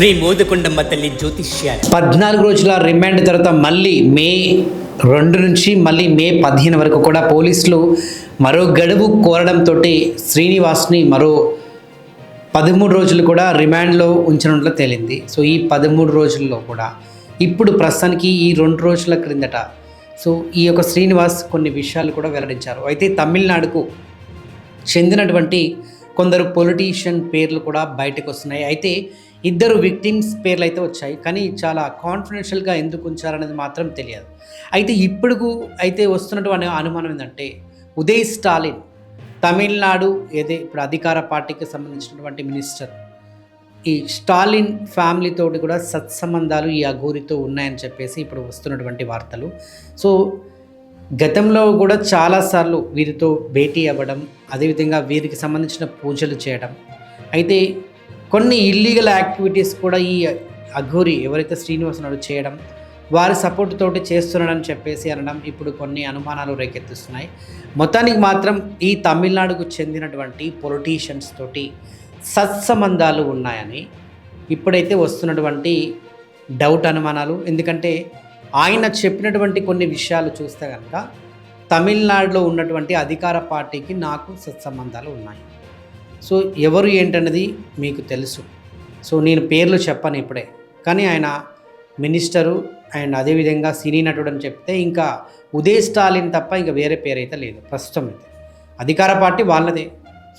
శ్రీ మోదకొండమ్మ తల్లి జ్యోతిష్యాలు. పద్నాలుగు రోజుల రిమాండ్ తర్వాత మళ్ళీ మే రెండు నుంచి మళ్ళీ మే పదిహేను వరకు కూడా పోలీసులు మరో గడువు కోరడంతో శ్రీనివాస్ని మరో పదమూడు రోజులు కూడా రిమాండ్లో ఉంచినట్లు తేలింది. సో ఈ పదమూడు రోజుల్లో కూడా ఇప్పుడు ప్రస్తుతానికి ఈ రెండు రోజుల క్రిందట సో ఈ యొక్క శ్రీనివాస్ కొన్ని విషయాలు కూడా వెల్లడించారు. అయితే తమిళనాడుకు చెందినటువంటి కొందరు పొలిటీషియన్ పేర్లు కూడా బయటకు వస్తున్నాయి అయితే ఇద్దరు విక్టిమ్స్ పేర్లు అయితే వచ్చాయి. కానీ చాలా కాన్ఫిడెన్షియల్గా ఎందుకు ఉంచారనేది మాత్రం తెలియదు. అయితే ఇప్పుడు అయితే వస్తున్నటువంటి అనుమానం ఏంటంటే ఉదయ్ స్టాలిన్ తమిళనాడు ఏదే ఇప్పుడు అధికార పార్టీకి సంబంధించినటువంటి మినిస్టర్ ఈ స్టాలిన్ ఫ్యామిలీతోటి కూడా సత్సంబంధాలు ఈ అఘోరితో ఉన్నాయని చెప్పేసి ఇప్పుడు వస్తున్నటువంటి వార్తలు. సో గతంలో కూడా చాలాసార్లు వీరితో భేటీ అవ్వడం అదేవిధంగా వీరికి సంబంధించిన పూజలు చేయడం. అయితే కొన్ని ఇల్లీగల్ యాక్టివిటీస్ కూడా ఈ అఘోరి ఎవరైతే శ్రీనివాసనాడు చేయడం వారి సపోర్ట్ తోటి చేస్తున్నాడని చెప్పేసి అనడం ఇప్పుడు కొన్ని అనుమానాలు రేకెత్తిస్తున్నాయి. మొత్తానికి మాత్రం ఈ తమిళనాడుకు చెందినటువంటి పొలిటీషియన్స్ తోటి సత్సంబంధాలు ఉన్నాయని ఇప్పుడైతే వస్తున్నటువంటి డౌట్ అనుమానాలు. ఎందుకంటే ఆయన చెప్పినటువంటి కొన్ని విషయాలు చూస్తే కనుక తమిళనాడులో ఉన్నటువంటి అధికార పార్టీకి నాకు సత్సంబంధాలు ఉన్నాయి. సో ఎవరు ఏంటన్నది మీకు తెలుసు. సో నేను పేర్లు చెప్పను ఇప్పుడే. కానీ ఆయన మినిస్టరు అండ్ అదేవిధంగా సినీ నటుడు అని చెప్తే ఇంకా ఉదయ్ స్టాలిన్ తప్ప ఇంకా వేరే పేరు అయితే లేదు ప్రస్తుతం అయితే. అధికార పార్టీ వాళ్ళదే.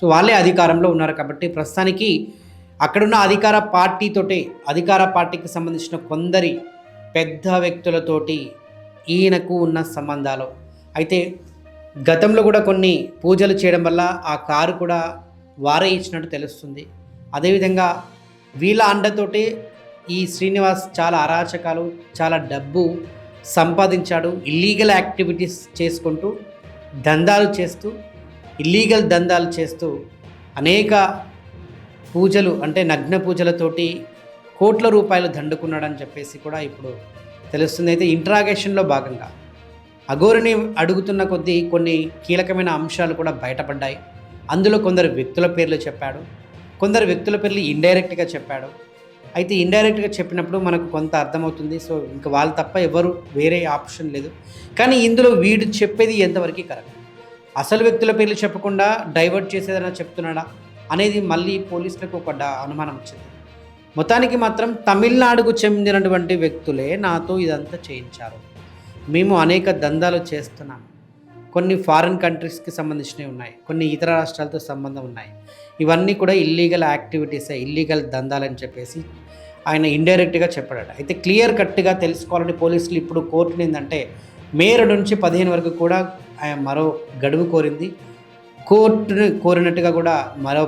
సో వాళ్ళే అధికారంలో ఉన్నారు కాబట్టి ప్రస్తుతానికి అక్కడున్న అధికార పార్టీతోటే అధికార పార్టీకి సంబంధించిన కొందరి పెద్ద వ్యక్తులతోటి ఈయనకు ఉన్న సంబంధాలు. అయితే గతంలో కూడా కొన్ని పూజలు చేయడం వల్ల ఆ కారు కూడా వారే ఇచ్చినట్టు తెలుస్తుంది. అదేవిధంగా వీళ్ళ అండతోటి ఈ శ్రీనివాస్ చాలా అరాచకాలు చాలా డబ్బు సంపాదించాడు. ఇల్లీగల్ యాక్టివిటీస్ చేసుకుంటూ దందాలు చేస్తూ ఇల్లీగల్ దందాలు చేస్తూ అనేక పూజలు అంటే నగ్న పూజలతోటి కోట్ల రూపాయలు దండుకున్నాడని చెప్పేసి కూడా ఇప్పుడు తెలుస్తుంది. అయితే ఇంట్రాగేషన్లో భాగంగా అఘోరిని అడుగుతున్న కొద్దీ కొన్ని కీలకమైన అంశాలు కూడా బయటపడ్డాయి. అందులో కొందరు వ్యక్తుల పేర్లు చెప్పాడు. కొందరు వ్యక్తుల పేర్లు ఇండైరెక్ట్గా చెప్పాడు. అయితే ఇండైరెక్ట్గా చెప్పినప్పుడు మనకు కొంత అర్థమవుతుంది. సో ఇంకా వాళ్ళు తప్ప ఎవరు వేరే ఆప్షన్ లేదు. కానీ ఇందులో వీడు చెప్పేది ఎంతవరకు కరెక్ట్? అసలు వ్యక్తుల పేర్లు చెప్పకుండా డైవర్ట్ చేసేదైనా చెప్తున్నాడా అనేది మళ్ళీ పోలీసులకు ఒక అనుమానం వచ్చింది. మొత్తానికి మాత్రం తమిళనాడుకు చెందినటువంటి వ్యక్తులే నాతో ఇదంతా చేయించారు. మేము అనేక దందాలు చేస్తున్నాం. కొన్ని ఫారిన్ కంట్రీస్కి సంబంధించినవి ఉన్నాయి. కొన్ని ఇతర రాష్ట్రాలతో సంబంధం ఉన్నాయి. ఇవన్నీ కూడా ఇల్లీగల్ యాక్టివిటీసే ఇల్లీగల్ దందాలని చెప్పేసి ఆయన ఇండైరెక్ట్గా చెప్పాడట. అయితే క్లియర్ కట్గా తెలుసుకోవాలని పోలీసులు ఇప్పుడు కోర్టుని ఏంటంటే మే రెండు నుంచి పదిహేను వరకు కూడా ఆయన మరో గడువు కోరింది. కోర్టును కోరినట్టుగా కూడా మరో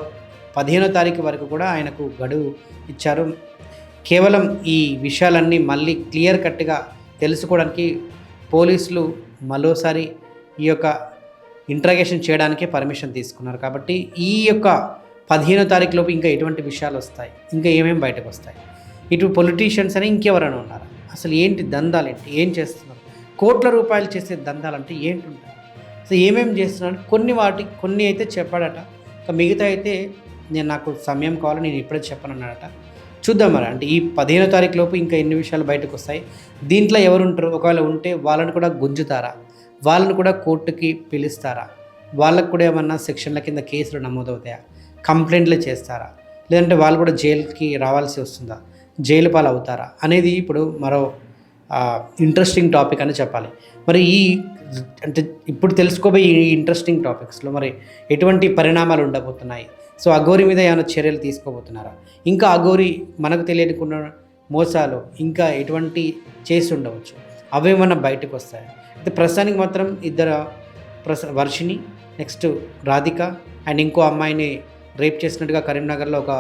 పదిహేనో తారీఖు వరకు కూడా ఆయనకు గడువు ఇచ్చారు. కేవలం ఈ విషయాలన్నీ మళ్ళీ క్లియర్ కట్గా తెలుసుకోవడానికి పోలీసులు మరోసారి ఈ యొక్క ఇంట్రాగేషన్ చేయడానికే పర్మిషన్ తీసుకున్నారు. కాబట్టి ఈ యొక్క పదిహేనో తారీఖు లోపు ఇంకా ఎటువంటి విషయాలు వస్తాయి? ఇంకా ఏమేమి బయటకు వస్తాయి? ఇటు పొలిటీషియన్స్ అని ఇంకెవరైనా ఉన్నారా? అసలు ఏంటి దందాలు ఏంటి? ఏం చేస్తున్నారు? కోట్ల రూపాయలు చేసే దందాలు అంటే ఏంటి ఉంటాయి? అసలు ఏమేమి చేస్తున్నారు? కొన్ని వాటి కొన్ని అయితే చెప్పాడట. ఇంకా మిగతా అయితే నేను నాకు సమయం కావాలి నేను ఇప్పుడే చెప్పను చెప్పనన్నాడట. చూద్దాం మరి అంటే ఈ పదిహేనో తారీఖు లోపు ఇంకా ఎన్ని విషయాలు బయటకు వస్తాయి? దీంట్లో ఎవరు ఉంటారు ఒకవేళ ఉంటే వాళ్ళని కూడా గుంజుతారా? వాళ్ళని కూడా కోర్టుకి పిలుస్తారా? వాళ్ళకు కూడా ఏమన్నా సెక్షన్ల కింద కేసులు నమోదవుతాయా? కంప్లైంట్లు చేస్తారా? లేదంటే వాళ్ళు కూడా జైలుకి రావాల్సి వస్తుందా? జైలు పాలు అవుతారా అనేది ఇప్పుడు మరో ఇంట్రెస్టింగ్ టాపిక్ అని చెప్పాలి. మరి ఈ అంటే ఇప్పుడు తెలుసుకోబోయే ఈ ఇంట్రెస్టింగ్ టాపిక్స్లో మరి ఎటువంటి పరిణామాలు ఉండబోతున్నాయి? సో అఘోరి మీద ఏమైనా చర్యలు తీసుకోబోతున్నారా? ఇంకా అఘోరి మనకు తెలియకుండా మోసాలు ఇంకా ఎటువంటి చేసి ఉండవచ్చు? అవేమన్నా బయటకు వస్తాయి? అయితే ప్రస్తుతానికి మాత్రం ఇద్దరు ప్రస వర్షిని నెక్స్ట్ రాధిక అండ్ ఇంకో అమ్మాయిని రేప్ చేసినట్టుగా కరీంనగర్లో ఒక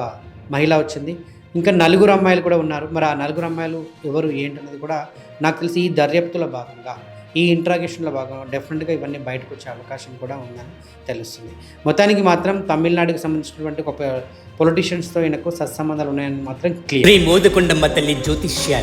మహిళ వచ్చింది. ఇంకా నలుగురు అమ్మాయిలు కూడా ఉన్నారు. మరి ఆ నలుగురు అమ్మాయిలు ఎవరు ఏంటన్నది కూడా నాకు తెలిసి ఈ దర్యాప్తుల భాగంగా ఈ ఇంట్రాగేషన్లో భాగంగా డెఫినెట్గా ఇవన్నీ బయటకు వచ్చే అవకాశం కూడా ఉందని తెలుస్తుంది. మొత్తానికి మాత్రం తమిళనాడుకి సంబంధించినటువంటి ఒక పొలిటీషియన్స్తో ఈయనకు సత్సంబంధాలు ఉన్నాయని మాత్రం క్లియర్ శ్రీ మోదకొండమ్మ తల్లి జ్యోతిష్యాలు